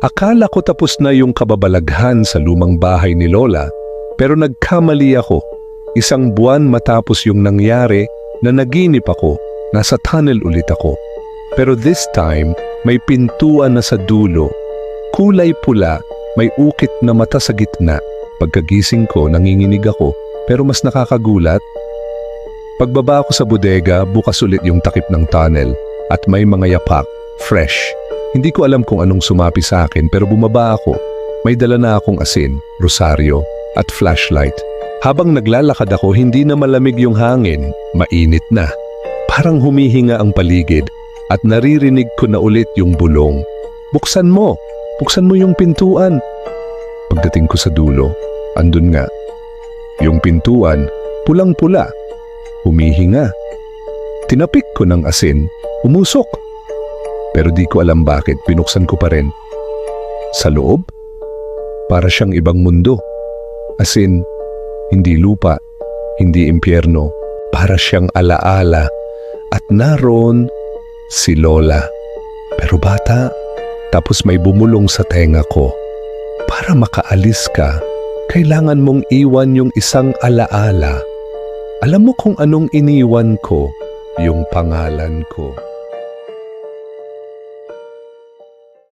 Akala ko tapos na yung kababalaghan sa lumang bahay ni Lola, pero nagkamali ako. Isang buwan matapos yung nangyari na naginip ako, nasa tunnel ulit ako. Pero this time, may pintuan na sa dulo. Kulay pula, may ukit na mata sa gitna. Pagkagising ko, nanginginig ako, pero mas nakakagulat. Pagbaba ko sa bodega, bukas ulit yung takip ng tunnel at may mga yapak, fresh. Hindi ko alam kung anong sumapi sa akin pero bumaba ako. May dala na akong asin, rosaryo at flashlight. Habang naglalakad ako, hindi na malamig yung hangin, mainit na. Parang humihinga ang paligid at naririnig ko na ulit yung bulong. Buksan mo! Buksan mo yung pintuan! Pagdating ko sa dulo, andun nga. Yung pintuan, pulang-pula. Humihinga. Tinapik ko ng asin, umusok. Pero di ko alam bakit binuksan ko pa rin. Sa loob, para siyang ibang mundo. As in, hindi lupa, hindi impyerno, para siyang alaala. At naroon si Lola. Pero bata, tapos may bumulong sa tenga ko. Para makaalis ka, kailangan mong iwan yung isang alaala. Alam mo kung anong iniwan ko? Yung pangalan ko.